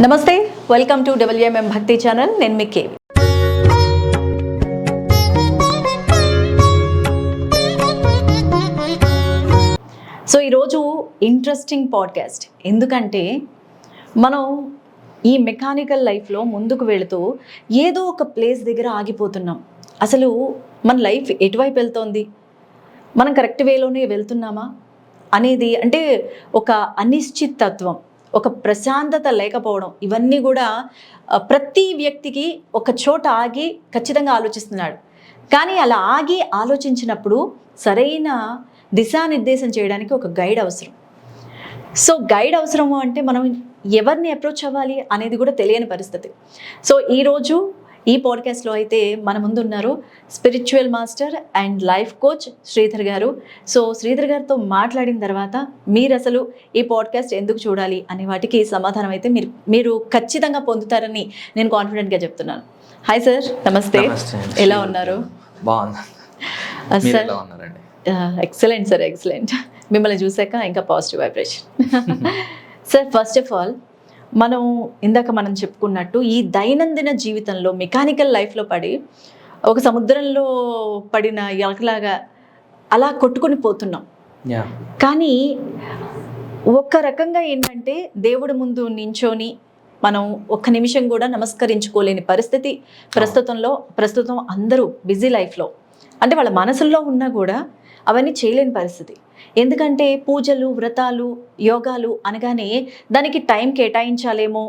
నమస్తే welcome to డబ్ల్యూఎంఎం Bhakti channel నేను మీ కేవి సో ఈరోజు ఇంట్రెస్టింగ్ పాడ్కాస్ట్ ఎందుకంటే మనం ఈ మెకానికల్ లైఫ్లో ముందుకు వెళుతూ ఏదో ఒక ప్లేస్ దగ్గర ఆగిపోతున్నాం. అసలు మన లైఫ్ ఎటువైపు వెళ్తోంది? మనం కరెక్ట్ వేలోనే వెళ్తున్నామా? అనేది అంటే ఒక అనిశ్చితత్వం. ఒక ప్రశాంతత లేకపోవడం ఇవన్నీ కూడా ప్రతి వ్యక్తికి ఒక చోట ఆగి ఖచ్చితంగా ఆలోచిస్తున్నాడు. కానీ అలా ఆగి ఆలోచించినప్పుడు సరైన దిశానిర్దేశం చేయడానికి ఒక గైడ్ అవసరం. సో గైడ్ అవసరము అంటే మనం ఎవరిని అప్రోచ్ అవ్వాలి అనేది కూడా తెలియని పరిస్థితి. సో ఈరోజు ఈ పాడ్కాస్ట్లో అయితే మన ముందు ఉన్నారు spiritual master and life coach Sridhar garu. So Sridhar గారితో మాట్లాడిన తర్వాత మీరు అసలు ఈ పాడ్కాస్ట్ ఎందుకు చూడాలి అనే వాటికి సమాధానం అయితే మీరు మీరు ఖచ్చితంగా పొందుతారని నేను కాన్ఫిడెంట్గా చెప్తున్నాను. హాయ్ సార్ నమస్తే. ఎలా ఉన్నారు? బాగుంది సార్ ఎక్సలెంట్ సార్ ఎక్సలెంట్ మిమ్మల్ని చూసాక ఇంకా positive vibration sir first of all మనం ఇందాక మనం చెప్పుకున్నట్టు ఈ దైనందిన జీవితంలో మెకానికల్ లైఫ్లో పడి ఒక సముద్రంలో పడిన ఎలకలాగా అలా కొట్టుకొని పోతున్నాం. కానీ ఒక్క రకంగా ఏంటంటే దేవుడి ముందు నించొని మనం ఒక్క నిమిషం కూడా నమస్కరించుకోలేని పరిస్థితి ప్రస్తుతంలో ప్రస్తుతం అందరూ బిజీ లైఫ్లో. అంటే వాళ్ళ మనసుల్లో ఉన్నా కూడా అవన్నీ చేయలేని పరిస్థితి. ఎందుకంటే పూజలు వ్రతాలు యోగాలు అనగానే దానికి టైం కేటాయించాలేమో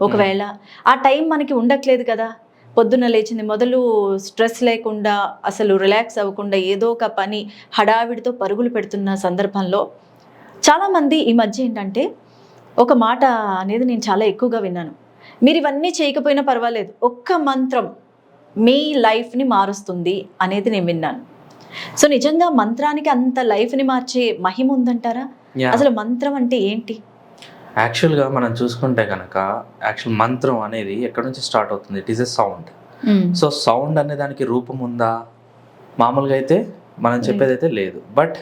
ఒకవేళ. ఆ టైం మనకి ఉండట్లేదు కదా. పొద్దున్న లేచింది మొదలు స్ట్రెస్ లేకుండా అసలు రిలాక్స్ అవ్వకుండా ఏదో ఒక పని హడావిడితో పరుగులు పెడుతున్న సందర్భంలో చాలామంది ఈ మధ్య ఏంటంటే ఒక మాట అనేది నేను చాలా ఎక్కువగా విన్నాను. మీరు ఇవన్నీ చేయకపోయినా పర్వాలేదు ఒక్క మంత్రం మీ లైఫ్ని మారుస్తుంది అనేది నేను విన్నాను. సో నిజంగా మంత్రానికి అంత లైఫ్ని మార్చే మహిమ ఉందంటారా? అసలు మంత్రం అంటే ఏంటి? యాక్చువల్గా మనం చూసుకుంటే కనుక యాక్చువల్ మంత్రం అనేది ఎక్కడి నుంచి స్టార్ట్ అవుతుంది? It is a sound so sound అనే దానికి రూపం ఉందా? మామూలుగా అయితే మనం చెప్పేది అయితే లేదు. బట్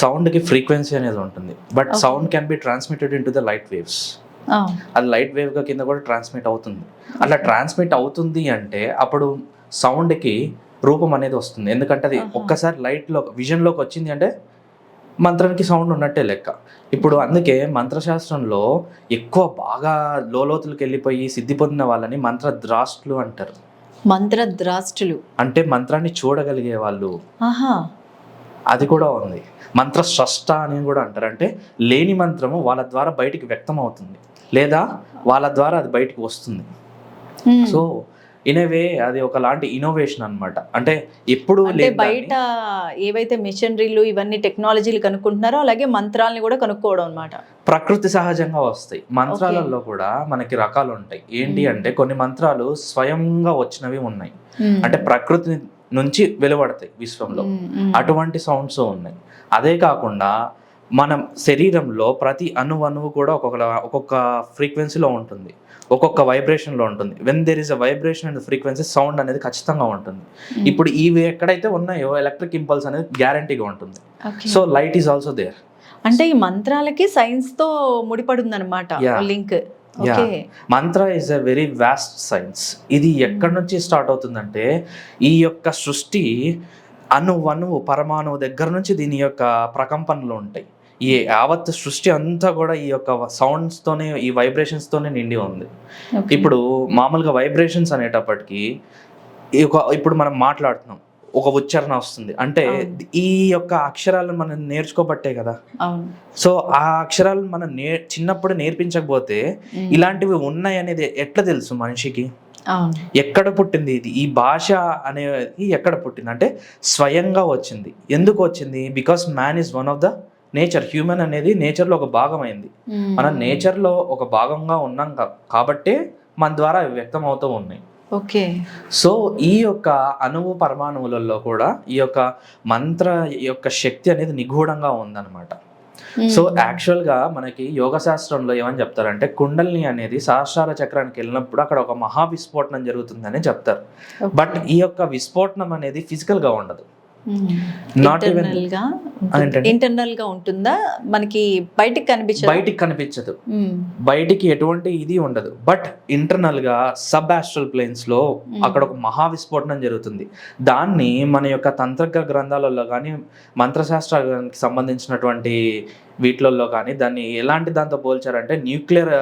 సౌండ్కి ఫ్రీక్వెన్సీ అనేది ఉంటుంది. But. Sound can be transmitted into the light waves ఆ, అది లైట్ వేవ్గా కింద కూడా ట్రాన్స్మిట్ అవుతుంది. అట్లా ట్రాన్స్మిట్ అవుతుంది అంటే అప్పుడు సౌండ్కి రూపం అనేది వస్తుంది. ఎందుకంటే అది. ఒక్కసారి లైట్లో విజన్లోకి వచ్చింది అంటే మంత్రానికి సౌండ్ ఉన్నట్టే లెక్క. ఇప్పుడు అందుకే మంత్రశాస్త్రంలో ఎక్కువ బాగా లోతులకు వెళ్ళిపోయి సిద్ధి పొందిన వాళ్ళని మంత్రద్రాష్టులు అంటారు. మంత్ర ద్రాష్టులు అంటే మంత్రాన్ని చూడగలిగే వాళ్ళు. అది కూడా ఉంది. మంత్ర స్రష్ట అని కూడా అంటారు. అంటే లేని మంత్రము వాళ్ళ ద్వారా బయటికి వ్యక్తం అవుతుంది లేదా వాళ్ళ ద్వారా అది బయటికి వస్తుంది. సో ఇన్ వే అది ఒకలాంటి ఇన్నోవేషన్ అన్నమాట. అంటే ఎప్పుడు బయట ఏవైతే మిషనరీలు ఇవన్నీ టెక్నాలజీలు కనుక్కుంటున్నారో అలాగే మంత్రాలని కూడా కనుక్కోవడం అనమాట ప్రకృతి సహజంగా వస్తాయి. మంత్రాలలో కూడా మనకి రకాలు ఉంటాయి. ఏంటి. అంటే కొన్ని మంత్రాలు స్వయంగా వచ్చినవి ఉన్నాయి. అంటే ప్రకృతి నుంచి వెలువడతాయి విశ్వంలో. అటువంటి సౌండ్స్ ఉన్నాయి. అదే కాకుండా మన శరీరంలో ప్రతి అణు అణువు కూడా ఒక్కొక్క ఒక్కొక్క ఫ్రీక్వెన్సీలో ఉంటుంది. ఒక్కొక్క వైబ్రేషన్లో ఉంటుంది. When there is a vibration and frequency sound అనేది ఖచ్చితంగా ఉంటుంది. ఇప్పుడు ఇవి ఎక్కడైతే ఉన్నాయో ఎలక్ట్రిక్ ఇంపల్స్ అనేది గ్యారంటీగా ఉంటుంది. So light is also there అంటే ఈ మంత్రాలకి సైన్స్తో ముడిపడి ఉందన్నమాట Yeah. Link mantra is a very vast science ఇది ఎక్కడి నుంచి స్టార్ట్ అవుతుందంటే ఈ యొక్క సృష్టి అణు అణువు పరమాణువు దగ్గర నుంచి దీని యొక్క ప్రకంపనలు ఉంటాయి. ఈ యావత్ సృష్టి అంతా కూడా ఈ యొక్క sounds తోనే ఈ vibrations తోనే నిండి ఉంది. ఇప్పుడు మామూలుగా వైబ్రేషన్స్ అనేటప్పటికి ఈ ఒక ఇప్పుడు మనం మాట్లాడుతున్నాం. ఒక ఉచ్చారణ వస్తుంది. అంటే. ఈ యొక్క అక్షరాలను మనం నేర్చుకోబట్టే కదా. సో ఆ అక్షరాలు మనం నే చిన్నప్పుడు నేర్పించకపోతే. ఇలాంటివి ఉన్నాయి అనేది ఎట్లా తెలుసు మనిషికి? ఎక్కడ పుట్టింది ఇది? ఈ భాష అనేది ఎక్కడ పుట్టింది? అంటే స్వయంగా వచ్చింది. ఎందుకు వచ్చింది? Because man is one of the nature human అనేది నేచర్లో ఒక భాగం అయింది. మనం నేచర్లో ఒక భాగంగా ఉన్నాం కాబట్టే మన ద్వారా అవి వ్యక్తం అవుతూ ఉన్నాయి ఓకే సో ఈ యొక్క అణువు పరమాణువులలో కూడా ఈ యొక్క మంత్ర యొక్క శక్తి అనేది నిగూఢంగా ఉందన్నమాట. సో యాక్చువల్గా మనకి యోగ శాస్త్రంలో ఏమని చెప్తారంటే కుండలిని అనేది సహస్రార చక్రానికి వెళ్ళినప్పుడు అక్కడ ఒక మహా విస్ఫోటనం జరుగుతుందని చెప్తారు. బట్ ఈ యొక్క విస్ఫోటనం అనేది ఫిజికల్గా ఉండదు Even- ఇంటర్నల్గా ఏంటండి? ఇంటర్నల్గా ఉంటుందా? మనకి బయటికి కనిపించదు? బయటికి కనిపించదు. బయటికి ఎటువంటి ఇది ఉండదు. బట్ ఇంటర్నల్గా సబ్ ఆస్ట్రల్ ప్లేన్స్లో అక్కడ ఒక మహా విస్ఫోటనం జరుగుతుంది. దాన్ని మన యొక్క తంత్రజ్ఞ గ్రంథాలలో కానీ మంత్రశాస్త్రానికి సంబంధించినటువంటి వీటిలలో కానీ దాన్ని ఎలాంటి దాంతో పోల్చారంటే న్యూక్లియర్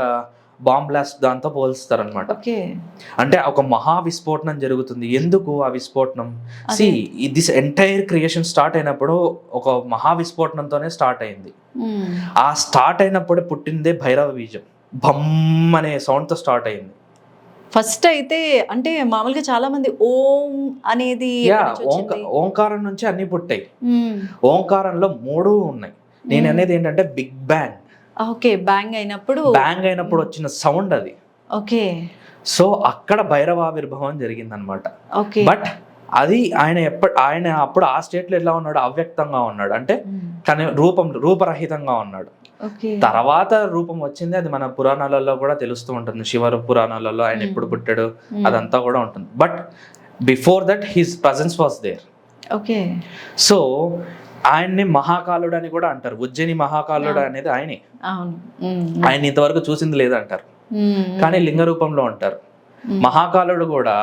బాంబ్ బ్లాస్ట్ దాంతో పోల్స్తారనమాట అంటే ఒక మహా విస్ఫోటనం జరుగుతుంది. ఎందుకు ఆ విస్ఫోటనం? See this entire creation start అయినప్పుడు ఒక మహా విస్ఫోటనంతోనే స్టార్ట్ అయింది. ఆ స్టార్ట్ అయినప్పుడే పుట్టిందే భైరవ బీజం. భమ్ అనే సౌండ్తో స్టార్ట్ అయింది. ఫస్ట్ అయితే అంటే మామూలుగా చాలా మంది ఓం అనేది? ఓంకారం నుంచి అన్ని పుట్టాయి. మ్మ్. ఓంకారంలో మూడు ఉన్నాయి. నేను అనేది ఏంటంటే బిగ్ బ్యాంగ్. ఓకే బ్యాంగ్ అయినప్పుడు బ్యాంగ్ అయినప్పుడు వచ్చిన సౌండ్ అది. ఓకే. సో అక్కడ భైరవావిర్భావం జరిగిందనమాట ఓకే. బట్ అది ఆయన ఎప్పటి ఆయన అప్పుడు ఆ స్టేట్లో ఎలా ఉన్నాడు అవ్యక్తంగా ఉన్నాడు. అంటే. కానీ రూపం రూపరహితంగా ఉన్నాడు. తర్వాత రూపం వచ్చింది అది మన పురాణాలలో కూడా తెలుస్తూ ఉంటుంది. శివ పురాణాలలో ఆయన ఎప్పుడు పుట్టాడు. అదంతా కూడా ఉంటుంది. But before that his presence was there. Okay. So ఆయన్ని మహాకాలుడు అని కూడా అంటారు ఉజ్జయిని మహాకాలుడు అనేది ఆయనే. ఆయన ఇంతవరకు చూసింది లేదంటారు. కానీ లింగ రూపంలో ఉంటారు మ్మ్. మహాకాలుడు కూడా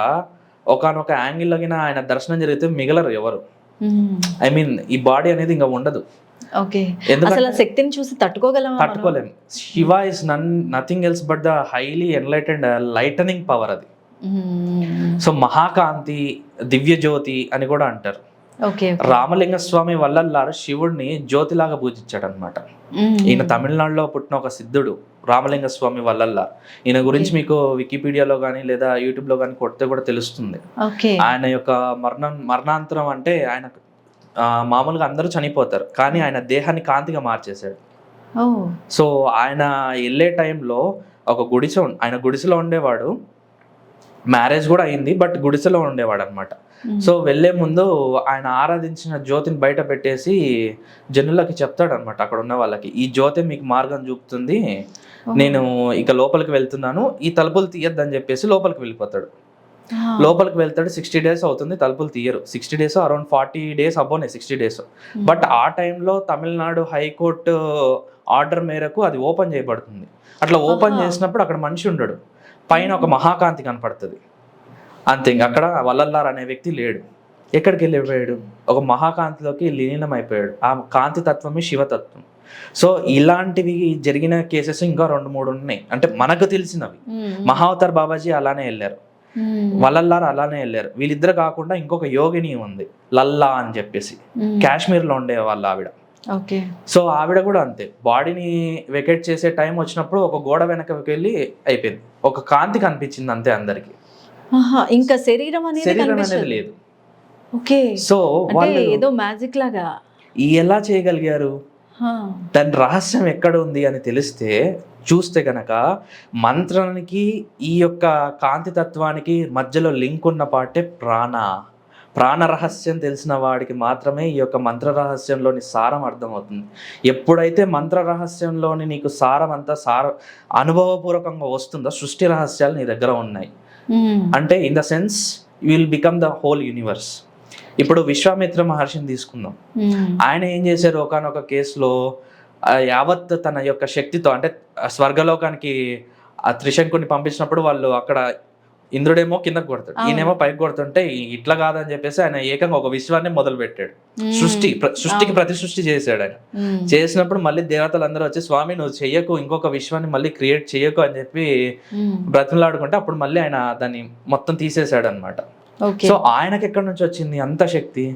ఒకనొక యాంగిల్ లోగిన ఆయన దర్శనం జరిగితే మిగలరు ఎవరు. ఐ మీన్ ఈ బాడీ అనేది ఇంకా ఉండదు అసలు శక్తిని చూసి తట్టుకోగలమా మనం? తట్టుకోలేం Shiva is none nothing else but the highly enlightened lightning power అది. సో మహాకాంతి దివ్య జ్యోతి అని కూడా అంటారు రామలింగ స్వామి వల్లల్లారు శివుడిని జ్యోతిలాగా పూజించాడు అనమాట. ఈయన తమిళనాడులో పుట్టిన ఒక సిద్ధుడు రామలింగ స్వామి వల్లల్లార్ ఈయన గురించి మీకు వికీపీడియాలో కానీ లేదా యూట్యూబ్లో కానీ కొడితే కూడా తెలుస్తుంది. ఆయన యొక్క మరణం మరణాంతరం అంటే ఆయన మామూలుగా అందరూ చనిపోతారు కానీ ఆయన దేహాన్ని కాంతిగా మార్చేశాడు. సో ఆయన వెళ్ళే టైంలో ఒక గుడిసె ఆయన గుడిసెలో ఉండేవాడు. మ్యారేజ్ కూడా అయింది బట్ గుడిసెలో ఉండేవాడు అనమాట. సో వెళ్ళే ముందు ఆయన ఆరాధించిన జ్యోతిని బయట పెట్టేసి జనులకి చెప్తాడు అనమాట అక్కడ ఉన్న వాళ్ళకి ఈ జ్యోతి మీకు మార్గం చూపుతుంది. ఓహో. నేను ఇక లోపలికి వెళ్తున్నాను. ఈ తలుపులు తీయద్దని చెప్పేసి లోపలికి వెళ్ళిపోతాడు. ఆ. లోపలికి వెళ్తాడు సిక్స్టీ డేస్ అవుతుంది తలుపులు తీయరు. Sixty days around forty days అబ్బోనే sixty days but ఆ టైంలో తమిళనాడు హైకోర్టు ఆర్డర్ మేరకు అది ఓపెన్ చేయబడుతుంది. అట్లా ఓపెన్ ఆహా. చేసినప్పుడు అక్కడ మనిషి ఉండడు. పైన ఒక మహాకాంతి కనపడుతుంది. అంతే ఇంక అక్కడ వల్లల్లార్ అనే వ్యక్తి లేడు. ఎక్కడికి వెళ్ళిపోయాడు? ఒక మహాకాంతిలోకి లీనం అయిపోయాడు ఆ కాంతి తత్వమే శివతత్వం. సో ఇలాంటివి జరిగిన కేసెస్ ఇంకా రెండు మూడు ఉన్నాయి. అంటే మనకు తెలిసినవి. మ్మ్. మహావతార్ బాబాజీ అలానే వెళ్ళారు. మ్మ్. వల్లల్లార్ అలానే వెళ్ళారు. వీళ్ళిద్దరు కాకుండా ఇంకొక యోగిని ఉంది. లల్లా అని చెప్పేసి. మ్మ్. కాశ్మీర్లో ఉండే వాళ్ళ ఆవిడ. ఓకే సో ఆవిడ కూడా అంతే. బాడీని వెకెట్ చేసే టైం వచ్చినప్పుడు ఒక గోడ వెనకకి వెళ్ళి అయిపోయింది. ఒక కాంతి కనిపించింది అంతే అందరికి. ఇంకా శరీరం అనేది శరీరం అనేది లేదు. ఓకే. సో వాళ్ళు ఏదో మ్యాజిక్ లాగా. ఎలా చేయగలిగారు. దాని రహస్యం ఎక్కడ ఉంది అని తెలిస్తే చూస్తే గనక మంత్రానికి ఈ యొక్క కాంతి తత్వానికి మధ్యలో లింక్ ఉన్న పాటే ప్రాణ. ప్రాణ రహస్యం తెలిసిన వాడికి మాత్రమే ఈ యొక్క మంత్ర రహస్యంలోని సారం అర్థమవుతుంది. ఎప్పుడైతే మంత్ర రహస్యంలోని నీకు సారం అంతా సార అనుభవపూర్వకంగా వస్తుందో సృష్టి రహస్యాలు నీ దగ్గర ఉన్నాయి. అంటే in the sense will become the whole universe ఇప్పుడు విశ్వామిత్ర మహర్షిని తీసుకుందాం. మ్మ్. ఆయన ఏం చేశారు? ఒకనొక కేసులో యావత్ తన యొక్క శక్తితో అంటే స్వర్గలోకానికి ఆ త్రిశంకుని పంపించినప్పుడు వాళ్ళు అక్కడ ఇంద్రుడేమో కిందకు కొడతాడు. ఈయనేమో పైకి కొడుతుంటే ఇట్లా కాదని చెప్పేసి ఆయన ఏకంగా ఒక విశ్వాన్ని మొదలు పెట్టాడు. సృష్టి సృష్టికి. ప్రతి సృష్టి చేశాడు ఆయన. చేసినప్పుడు మళ్ళీ దేవతలందరూ వచ్చి స్వామి నువ్వు చెయ్యకు ఇంకొక విశ్వాన్ని మళ్ళీ క్రియేట్ చెయ్యకు అని చెప్పి. బ్రతిమలాడుకుంటే అప్పుడు మళ్ళీ ఆయన దాన్ని మొత్తం తీసేశాడు అనమాట సో ఆయనకి ఎక్కడి నుంచి వచ్చింది అంత శక్తి.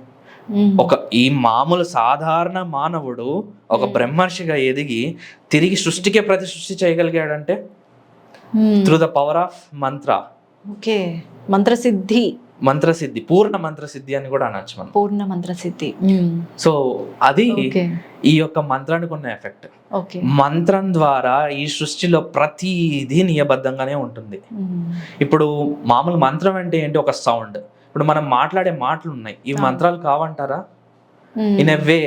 ఒక ఈ మామూలు సాధారణ మానవుడు ఒక. బ్రహ్మర్షిగా ఎదిగి తిరిగి సృష్టికే ప్రతి సృష్టి చేయగలిగాడంటే. Through the power of mantra okay మంత్రసిద్ధి మంత్రసిద్ధి పూర్ణ మంత్రసిద్ధి అని కూడా అనొచ్చు మనం పూర్ణ మంత్రసిద్ధి మ్మ్. సో అది ఈ యొక్క మంత్రానికి ఉన్న ఎఫెక్ట్ ఓకే మంత్రం ద్వారా ఈ సృష్టిలో ప్రతిదీ నియబద్ధంగానే ఉంటుంది మ్మ్. ఇప్పుడు మామూలు మంత్రం అంటే ఏంటి ఒక సౌండ్ ఇప్పుడు మనం మాట్లాడే మాటలు ఉన్నాయి ఈ. మంత్రాలు కావంటారా. In a way.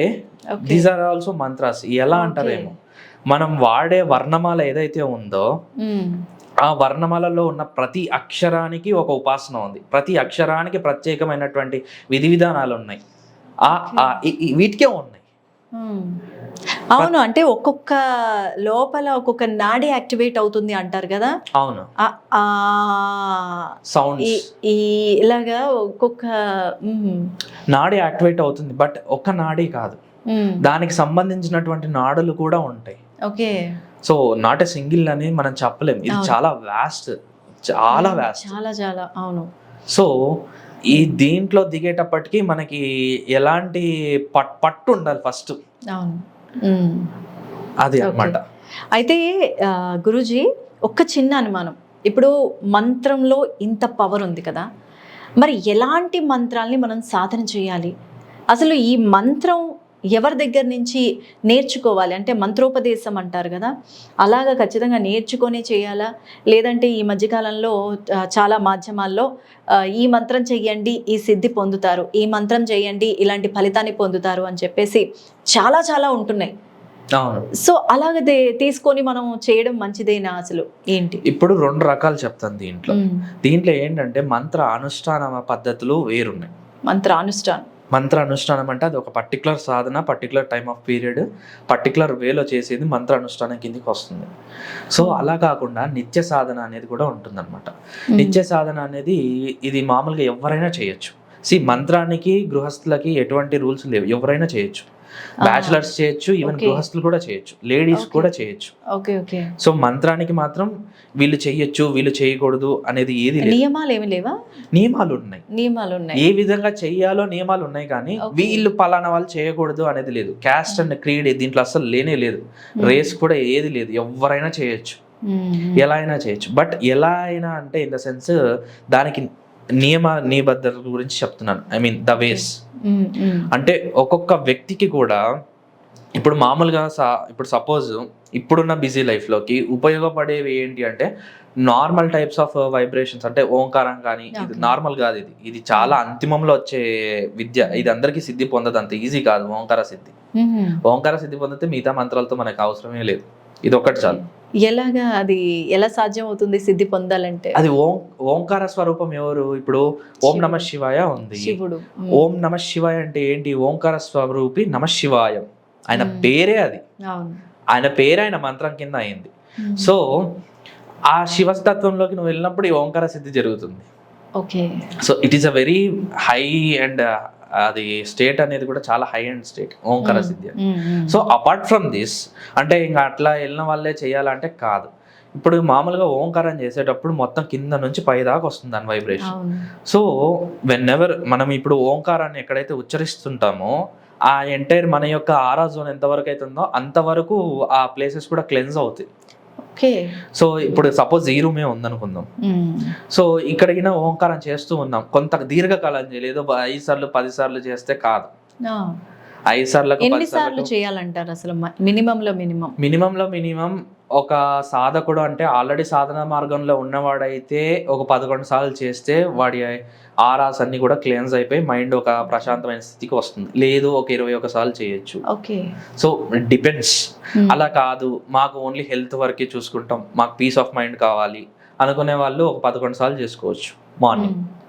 These are also mantras ఎలా. అంటారేమో మనం వాడే వర్ణమాల ఏదైతే ఉందో మ్మ్. ఆ వర్ణమాలలో ఉన్న ప్రతి అక్షరానికి ఒక ఉపాసన ఉంది. ప్రతి అక్షరానికి ప్రత్యేకమైనటువంటి విధి విధానాలు ఉన్నాయి. ఆ- వీటికే ఉన్నాయి. అవును అంటే ఒక్కొక్క లోపల ఒక్కొక్క నాడి యాక్టివేట్ అవుతుంది అంటారు కదా? అవును. ఈ ఇలాగా ఒక్కొక్క. నాడి యాక్టివేట్ అవుతుంది. బట్ ఒక్క నాడి కాదు. దానికి సంబంధించినటువంటి నాడులు కూడా ఉంటాయి. Okay. So not a single అని మనం చెప్పలేం. ఇది. చాలా వ్యాస్ట్ చాలా వ్యాస్ట్ చాలా చాలా. అవును. సో ఈ దీంట్లో దిగేటప్పటికి మనకి ఎలాంటి పట్ పట్టు ఉండాలి ఫస్ట్ అవును. మ్మ్. అది. అన్నమాట. అయితే గురూజీ ఒక్క చిన్న అనుమానం. ఇప్పుడు మంత్రంలో ఇంత పవర్ ఉంది కదా. మరి ఎలాంటి మంత్రాల్ని మనం సాధన చేయాలి? అసలు ఈ మంత్రం ఎవరి దగ్గర నుంచి నేర్చుకోవాలి? అంటే మంత్రోపదేశం అంటారు కదా. అలాగా ఖచ్చితంగా నేర్చుకొని చేయాలా? లేదంటే ఈ మధ్యకాలంలో చాలా మాధ్యమాల్లో ఈ మంత్రం చెయ్యండి ఈ సిద్ధి పొందుతారు. ఈ మంత్రం చేయండి ఇలాంటి ఫలితాన్ని పొందుతారు అని చెప్పేసి చాలా చాలా ఉంటున్నాయి. సో అలాగ తీసుకొని మనం చేయడం మంచిదేనా అసలు? ఏంటి? ఇప్పుడు రెండు రకాలు చెప్తాను దీంట్లో. దీంట్లో ఏంటంటే మంత్ర అనుష్ఠాన పద్ధతులు వేరున్నాయి. మంత్ర అనుష్ఠానం. మంత్ర అనుష్ఠానం అంటే అది ఒక particular Sadhana particular time of period particular వేలో చేసేది మంత్ర అనుష్ఠానం కిందకి వస్తుంది. సో అలా కాకుండా నిత్య సాధన అనేది కూడా ఉంటుందన్నమాట. నిత్య సాధన అనేది ఇది మామూలుగా ఎవరైనా చేయొచ్చు. సి మంత్రానికి గృహస్థులకి ఎటువంటి రూల్స్ లేవు. ఎవరైనా చేయొచ్చు. బ్యాచిలర్స్ చేయొచ్చు ఈవెన్. గృహస్థులు కూడా చేయొచ్చు. లేడీస్. కూడా చేయొచ్చు. ఓకే ఓకే సో మంత్రానికి మాత్రం వీళ్ళు చేయొచ్చు వీళ్ళు చేయకూడదు అనేది ఏది నియమాలు ఏమి లేవా? నియమాలు ఉన్నాయి. నియమాలు ఉన్నాయి. ఏ విధంగా చెయ్యాలో నియమాలు ఉన్నాయి కానీ. వీళ్ళు పలానా వాళ్ళు చేయకూడదు అనేది లేదు. క్యాస్ట్ అండ్ క్రీడ్ దీంట్లో అసలు లేనే లేదు. రేస్ కూడా ఏది లేదు. ఎవరైనా చేయొచ్చు. మ్మ్. ఎలా అయినా చేయొచ్చు. బట్ ఎలా అయినా అంటే ఇన్ ద సెన్స్ దానికి నియమ నిబద్ధత గురించి చెప్తున్నాను. I mean the ways. అంటే ఒక్కొక్క వ్యక్తికి కూడా ఇప్పుడు మామూలుగా సా ఇప్పుడు సపోజ్ ఇప్పుడున్న బిజీ లైఫ్లోకి ఉపయోగపడేవి ఏంటి అంటే నార్మల్ టైప్స్ ఆఫ్ వైబ్రేషన్స్ అంటే ఓంకారం కానీ ఇది. నార్మల్ కాదు ఇది. ఇది చాలా అంతిమంలో వచ్చే విద్య. ఇది అందరికీ సిద్ధి పొందదు అంత ఈజీ కాదు ఓంకార సిద్ధి. మ్మ్. ఓంకార సిద్ధి పొందితే మిగతా మంత్రాలతో మనకు అవసరమే లేదు. ఇది ఒకటి చాలు ఎలాగా అది ఎలా సాధ్యం అవుతుంది సిద్ధి పొందాలంటే? అది ఓం ఓంకార స్వరూపం ఎవరు? ఇప్పుడు ఓం నమ శివాయ ఉంది. శివుడు. ఓం నమ శివాయ అంటే ఏంటి? ఓంకార స్వరూపి నమ శివాయం. ఆయన. పేరే అది. ఆయన పేరు ఆయన మంత్రం కింద అయింది. సో ఆ శివస్తత్వంలోకి నువ్వు వెళ్ళినప్పుడు ఈ ఓంకార సిద్ధి జరుగుతుంది. Okay. So it is a very high and అది స్టేట్ అనేది కూడా చాలా high and state Omkara. Siddhi. So apart from this అంటే ఇంకా అట్లా వెళ్ళిన వాళ్ళే చేయాలంటే కాదు. ఇప్పుడు మామూలుగా ఓంకారం చేసేటప్పుడు మొత్తం కింద నుంచి పై దాకా వస్తుంది దాని వైబ్రేషన్ సో వెన్ ఎవర్ మనం ఇప్పుడు ఓంకారాన్ని ఎక్కడైతే ఉచ్చరిస్తుంటామో ఆ ఎంటైర్ మన యొక్క ఆరా జోన్ ఎంతవరకు అవుతుందో అంతవరకు ఆ ప్లేసెస్ కూడా క్లెన్స్ అవుతాయి. సో ఇప్పుడు సపోజ్ ఈ రూమే ఉందనుకుందాం. సో ఇక్కడికి ఓంకారం చేస్తూ ఉన్నాం కొంత దీర్ఘకాలం చేయలేదు ఐదు సార్లు పది సార్లు చేస్తే కాదు. ఐదు సార్లకు ఎన్ని సార్లు చేయాలంటారు అసలు మినిమం లో మినిమం? మినిమంలో మినిమం ఒక సాధకుడు అంటే ఆల్రెడీ సాధన మార్గంలో ఉన్నవాడైతే ఒక పదకొండు సార్లు చేస్తే వాడి ఆరాస్ అన్ని కూడా క్లియన్స్ అయిపోయి మైండ్ ఒక ప్రశాంతమైన స్థితికి వస్తుంది. లేదు ఒక ఇరవై ఒక సార్లు చేయొచ్చు. ఓకే. So depends. అలా కాదు. మాకు ఓన్లీ హెల్త్ వరకే చూసుకుంటాం. మాకు పీస్ ఆఫ్ మైండ్ కావాలి అనుకునే వాళ్ళు ఒక పదకొండు సార్లు చేసుకోవచ్చు మార్నింగ్.